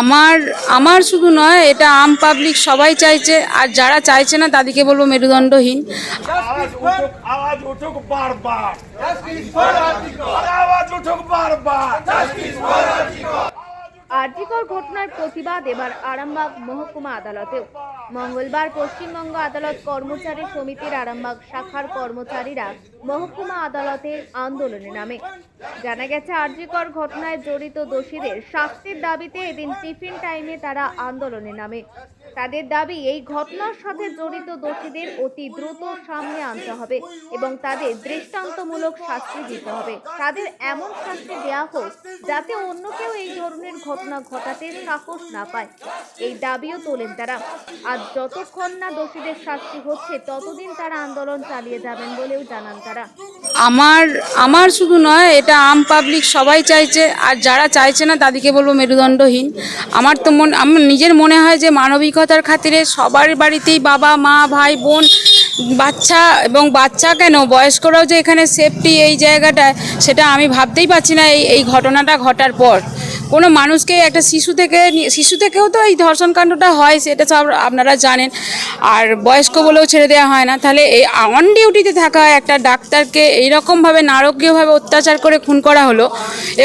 আমার আমার শুধু নয়, এটা আম পাবলিক সবাই চাইছে, আর যারা চাইছে না তাদেরকে বলব মেরুদণ্ডহীন। বারবার। কার্যকর ঘটনার প্রতিবাদ এবার আরামবাগ মহকুমা আদালতেও। মঙ্গলবার পশ্চিমবঙ্গ আদালত কর্মচারী সমিতির আরামবাগ শাখার কর্মচারীরা মহকুমা আদালতে আন্দোলনে নামে। জানা গেছে, আর্যিকর ঘটনায় জড়িত দোষীদের শাস্তির দাবিতে এদিন টিফিন টাইমে তারা আন্দোলনে নামে। তাদের দাবি, এই ঘটনার সাথে জড়িত দোষীদের অতি দ্রুত সামনে আনতে হবে এবং তাদের দৃষ্টান্তমূলক শাস্তি দিতে হবে। তাদের এমন শাস্তি দেওয়া হোক যাতে অন্য কেউ এই ধরনের ঘটনা ঘটাতে সাহস না পায়। এই দাবিও তোলেন তারা। আর যতক্ষণ না দোষীদের শাস্তি হচ্ছে, ততদিন তারা আন্দোলন চালিয়ে যাবেন বলেও জানান তারা। আমার আমার শুধু নয়, এটা আম পাবলিক সবাই চাইছে, আর যারা চাইছে না তাদেরকে বলব মেরুদণ্ডহীন। আমার তো মন, আমার নিজের মনে হয় যে মানবিকতার খাতিরে সবার বাড়িতেই বাবা, মা, ভাই, বোন, বাচ্চা এবং বাচ্চা কেন? বয়স্করাও যে এখানে সেফটি এই জায়গাটায়, সেটা আমি ভাবতেই পারছি না এই এই ঘটনাটা ঘটার পর। কোনো মানুষকে, একটা শিশু থেকে শিশু থেকেও তো এই ধর্ষণ কাণ্ডটা হয়, সেটা সব আপনারা জানেন। আর বয়স্ক বলেও ছেড়ে দেওয়া হয় না। তাহলে এই অন ডিউটিতে থাকা একটা ডাক্তারকে এইরকমভাবে নারকীয়ভাবে অত্যাচার করে খুন করা হলো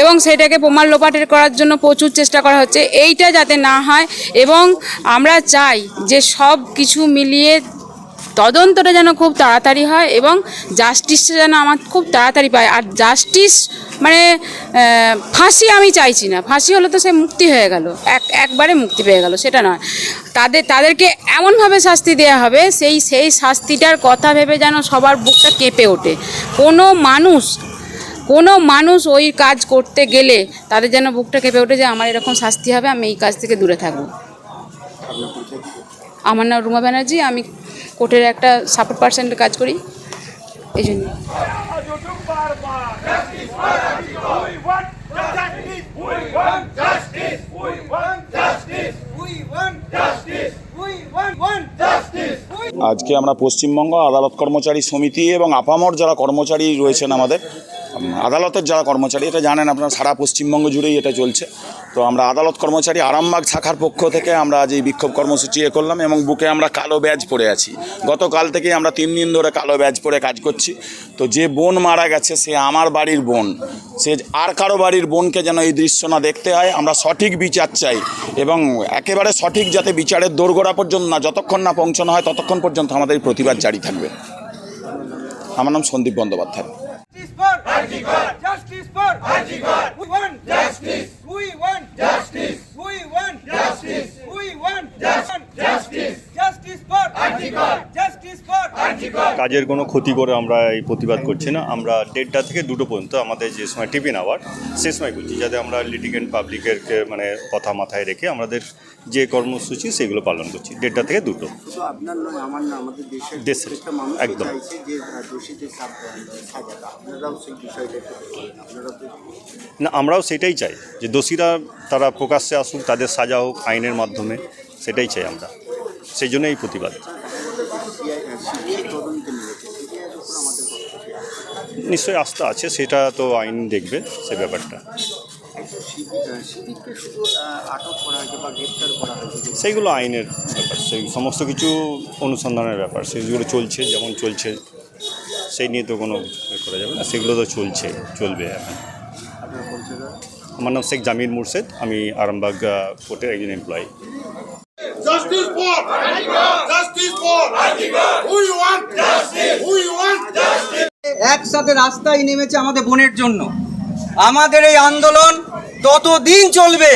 এবং সেটাকে প্রমাণ লোপাটের করার জন্য প্রচুর চেষ্টা করা হচ্ছে, এইটা যাতে না হয়। এবং আমরা চাই যে সব কিছু মিলিয়ে তদন্তটা যেন খুব তাড়াতাড়ি হয় এবং জাস্টিসটা যেন আমার খুব তাড়াতাড়ি পায়। আর জাস্টিস মানে ফাঁসি আমি চাইছি না। ফাঁসি হলে তো সে মুক্তি হয়ে গেল। এক, একবারে মুক্তি পেয়ে গেল, সেটা নয়। তাদের, তাদেরকে এমনভাবে শাস্তি দেওয়া হবে, সেই সেই শাস্তিটার কথা ভেবে যেন সবার বুকটা কেঁপে ওঠে। কোনো মানুষ কোনো মানুষ ওই কাজ করতে গেলে তাদের যেন বুকটা কেঁপে ওঠে যে, আমার এরকম শাস্তি হবে, আমি এই কাজ থেকে দূরে থাকব। আমার নাম রুমা ব্যানার্জি, আমি কোর্টের একটা সাপোর্ট পার্সেন্টের কাজ করি, এই জন্য। আজকে আমরা পশ্চিমবঙ্গ আদালত কর্মচারী সমিতি এবং আপামর যারা কর্মচারী রয়েছেন আমাদের আদালতের যারা কর্মচারী, এটা জানেন আপনারা, সারা পশ্চিমবঙ্গ জুড়েই এটা চলছে। তো আমরা আদালত কর্মচারী আরামবাগ শাখার পক্ষ থেকে আমরা আজ এই বিক্ষোভ কর্মসূচি এ করলাম এবং বুকে আমরা কালো ব্যাজ পরে আছি। গতকাল থেকেই আমরা তিন দিন ধরে কালো ব্যাজ পরে কাজ করছি। তো যে বোন মারা গেছে, সে আমার বাড়ির বোন। সে আর কারও বাড়ির বোনকে যেন এই দৃশ্য না দেখতে হয়, আমরা সঠিক বিচার চাই এবং একেবারে সঠিক যাতে বিচারের দোরগোড়া পর্যন্ত না, যতক্ষণ না পৌঁছানো হয়, ততক্ষণ পর্যন্ত আমাদের এই প্রতিবাদ জারি থাকবে। আমার নাম Sandeep Bandyopadhyay for Justice for We want justice. We want justice. We want justice. We want justice. Justice for Justice for কাজের কোনো ক্ষতি করে আমরা এই প্রতিবাদ করছি না। আমরা দেড়টা থেকে দুটো পর্যন্ত আমাদের যে সময় টিফিন আওয়ার সে সময় করছি যাতে আমরা লিটিগেন্ট পাবলিকের মানে কথা মাথায় রেখে আমাদের যে কর্মসূচি সেগুলো পালন করছি। দেড়টা থেকে দুটো। দেশের একদম। না আমরাও সেটাই চাই যে দোষীরা তারা প্রকাশ্যে আসুক তাদের সাজা হোক আইনের মাধ্যমে সেটাই চাই আমরা। সেই জন্য এই প্রতিবাদ। নিশ্চয়ই আস্থা আছে সেটা তো আইন দেখবে সে ব্যাপারটা। সেইগুলো আইনের ব্যাপার সেই সমস্ত কিছু অনুসন্ধানের ব্যাপার সেগুলো চলছে যেমন চলছে সেই নিয়ে তো কোনো করা যাবে না সেগুলো তো চলছে চলবে এখন। আমার নাম শেখ জামির মুর্শেদ আমি আরামবাগ কোর্টের একজন employee Justice for Justice for We want? Justice. We want? Justice. একসাথে রাস্তায় নেমেছে আমাদের বোনের জন্য। আমাদের এই আন্দোলন ততদিন চলবে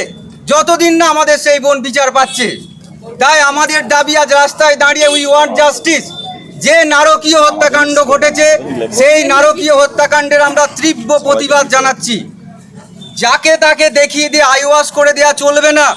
যতদিন না আমাদের সেই বোন বিচার পাচ্ছে। তাই আমাদের দাবি আজ রাস্তায় দাঁড়িয়ে উই ওয়ান্ট জাস্টিস যে নারকীয় হত্যাকাণ্ড ঘটেছে সেই নারকীয় হত্যাকাণ্ডের আমরা তীব্র প্রতিবাদ জানাচ্ছি। যাকে তাকে দেখিয়ে দিয়ে আইওয়াশ করে দেওয়া চলবে না।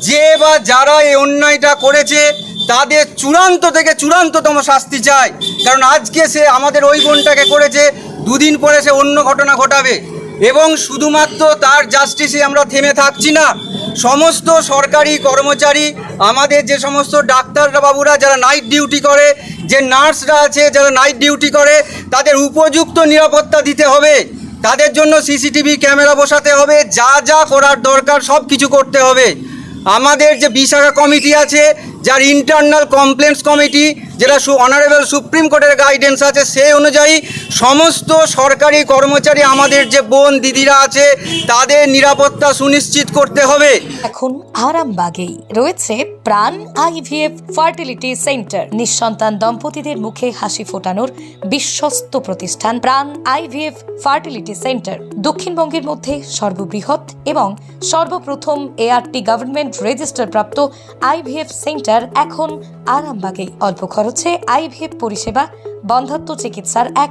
যে বা যারা এই অন্যায়টা করেছে, তাদের চূড়ান্ত থেকে চূড়ান্ততম শাস্তি চাই। কারণ আজকে সে আমাদের ওই বোনটাকে করেছে, দুদিন পরে সে অন্য ঘটনা ঘটাবে। এবং শুধুমাত্র তার জাস্টিসে আমরা থেমে থাকছি না। সমস্ত সরকারি কর্মচারী, আমাদের যে সমস্ত ডাক্তাররা বাবুরা, যারা নাইট ডিউটি করে, যে নার্সরা আছে, যারা নাইট ডিউটি করে, তাদের উপযুক্ত নিরাপত্তা দিতে হবে। তাদের জন্য সিসিটিভি ক্যামেরা বসাতে হবে, যা যা করার দরকার সব কিছু করতে হবে। আমাদের যে বিশাখা কমিটি আছে, যার ইন্টারনাল কমপ্লেন্টস কমিটি যেটা অনারেবল সুপ্রিম কোর্টের গাইডেন্স আছে, সেই অনুযায়ী সমস্ত সরকারি কর্মচারী, আমাদের যে বোন দিদিরা আছে, তাদের নিরাপত্তা সুনিশ্চিত করতে হবে। এখন আরামবাগেই রয়েছে প্রাণ আইভিএফ ফার্টিলিটি সেন্টার। নিঃসন্তান দম্পতিদের মুখে হাসি ফোটানোর বিশ্বস্ত প্রতিষ্ঠান প্রাণ আইভিএফ ফার্টিলিটি সেন্টার। দক্ষিণবঙ্গের মধ্যে সর্ববৃহৎ এবং সর্বপ্রথম এআরটি গভর্নমেন্ট রেজিস্টার প্রাপ্ত আইভিএফ সেন্টার এখন আরামবাগেই। অল্প খরচে আইভিএফ পরিষেবা, বন্ধাত্ম চিকিৎসার এক